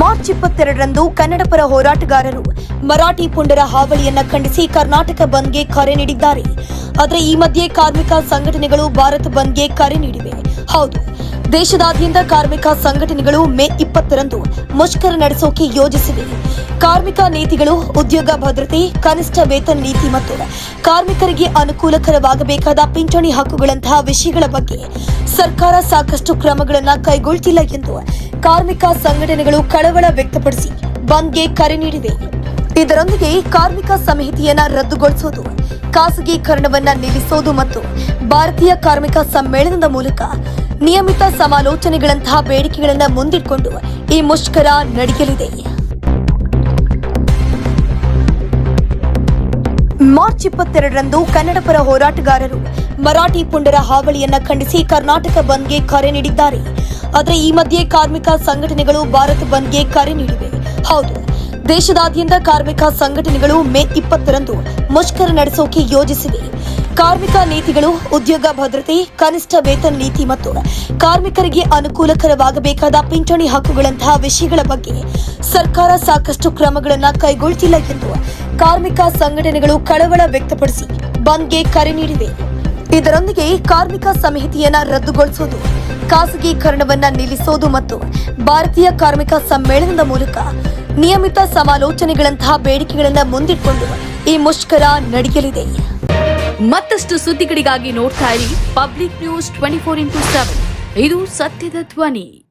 March ಇಪ್ಪತ್ತೆರಡರಂದು ಕನ್ನಡ ಪರ ಹೋರಾಟಗಾರರು ಮರಾಠಿ ಪುಂಡರ ಹಾವಳಿಯನ್ನ ಖಂಡಿಸಿ ಕರ್ನಾಟಕ ಬಂದ್ಗೆ ಕರೆ ನೀಡಿದ್ದಾರೆ. ಆದರೆ ಈ ಮಧ್ಯೆ ಕಾರ್ಮಿಕ ಸಂಘಟನೆಗಳು ಭಾರತ ಬಂದ್ಗೆ ಕರೆ ನೀಡಿವೆ. ಹೌದು, ದೇಶದಾದ್ಯಂತ ಕಾರ್ಮಿಕ ಸಂಘಟನೆಗಳು ಮೇ ಇಪ್ಪತ್ತರಂದು ಮುಷ್ಕರ ನಡೆಸೋಕೆ ಯೋಜಿಸಿವೆ. ಕಾರ್ಮಿಕ ನೀತಿಗಳು, ಉದ್ಯೋಗ ಭದ್ರತೆ, ಕನಿಷ್ಠ ವೇತನ ನೀತಿ ಮತ್ತು ಕಾರ್ಮಿಕರಿಗೆ ಅನುಕೂಲಕರವಾಗಬೇಕಾದ ಪಿಂಚಣಿ ಹಕ್ಕುಗಳಂತಹ ವಿಷಯಗಳ ಬಗ್ಗೆ ಸರ್ಕಾರ ಸಾಕಷ್ಟು ಕ್ರಮಗಳನ್ನು ಕೈಗೊಳ್ತಿಲ್ಲ ಎಂದು ಕಾರ್ಮಿಕ ಸಂಘಟನೆಗಳು ಕಳವಳ ವ್ಯಕ್ತಪಡಿಸಿ ಬಂದ್ಗೆ ಕರೆ ನೀಡಿದೆ ಇದರೊಂದಿಗೆ ಕಾರ್ಮಿಕ ಸಮಿತಿಯನ್ನ ರದ್ದುಗೊಳಿಸೋದು, ಖಾಸಗೀಕರಣವನ್ನ ನಿಲ್ಲಿಸೋದು ಮತ್ತು ಭಾರತೀಯ ಕಾರ್ಮಿಕ ಸಮ್ಮೇಳನದ ಮೂಲಕ ನಿಯಮಿತ ಸಮಾಲೋಚನೆಗಳಂತಹ ಬೇಡಿಕೆಗಳನ್ನ ಮುಂದಿಟ್ಟುಕೊಂಡು ಈ ಮುಷ್ಕರ ನಡೆಯಲಿದೆ. ಮಾರ್ಚ್ ಇಪ್ಪತ್ತೆರಡರಂದು ಕನ್ನಡ ಪರ ಹೋರಾಟಗಾರರು ಮರಾಠಿ ಪುಂಡರ ಹಾವಳಿಯನ್ನ ಖಂಡಿಸಿ ಕರ್ನಾಟಕ ಬಂದ್ಗೆ ಕರೆ ನೀಡಿದ್ದಾರೆ. ಆದರೆ ಈ ಮಧ್ಯೆ ಕಾರ್ಮಿಕ ಸಂಘಟನೆಗಳು ಭಾರತ್ ಬಂದ್ಗೆ ಕರೆ ನೀಡಿವೆ. ಹೌದು, ದೇಶದಾದ್ಯಂತ ಕಾರ್ಮಿಕ ಸಂಘಟನೆಗಳು ಮೇ ಇಪ್ಪತ್ತರಂದು ಮುಷ್ಕರ ನಡೆಸೋಕೆ ಯೋಜಿಸಿವೆ. ಕಾರ್ಮಿಕ ನೀತಿಗಳು, ಉದ್ಯೋಗ ಭದ್ರತೆ, ಕನಿಷ್ಠ ವೇತನ ನೀತಿ ಮತ್ತು ಕಾರ್ಮಿಕರಿಗೆ ಅನುಕೂಲಕರವಾಗಬೇಕಾದ ಪಿಂಚಣಿ ಹಕ್ಕುಗಳಂತಹ ವಿಷಯಗಳ ಬಗ್ಗೆ ಸರ್ಕಾರ ಸಾಕಷ್ಟು ಕ್ರಮಗಳನ್ನು ಕೈಗೊಳ್ಳುತ್ತಿಲ್ಲ ಎಂದು ಕಾರ್ಮಿಕ ಸಂಘಟನೆಗಳು ಕಳವಳ ವ್ಯಕ್ತಪಡಿಸಿ ಬಂದ್ಗೆ ಕರೆ ನೀಡಿವೆ. ಇದರೊಂದಿಗೆ ಕಾರ್ಮಿಕ ಸಮಿತಿಯನ್ನ ರದ್ದುಗೊಳಿಸುವುದು ಖಾಸಗೀಕರಣವನ್ನ ನಿಲ್ಲಿಸೋದು ಮತ್ತು ಭಾರತೀಯ ಕಾರ್ಮಿಕ ಸಮ್ಮೇಳನದ ಮೂಲಕ ನಿಯಮಿತ ಸಮಾಲೋಚನೆಗಳಂತಹ ಬೇಡಿಕೆಗಳನ್ನು ಮುಂದಿಟ್ಟುಕೊಂಡು ಈ ಮುಷ್ಕರ ನಡೆಯಲಿದೆ. ಮತ್ತಷ್ಟು ಸುದ್ದಿಗಳಿಗಾಗಿ ನೋಡ್ತಾ ಇರಿ public news twenty four into seven. ಇದು ಸತ್ಯದ ಧ್ವನಿ.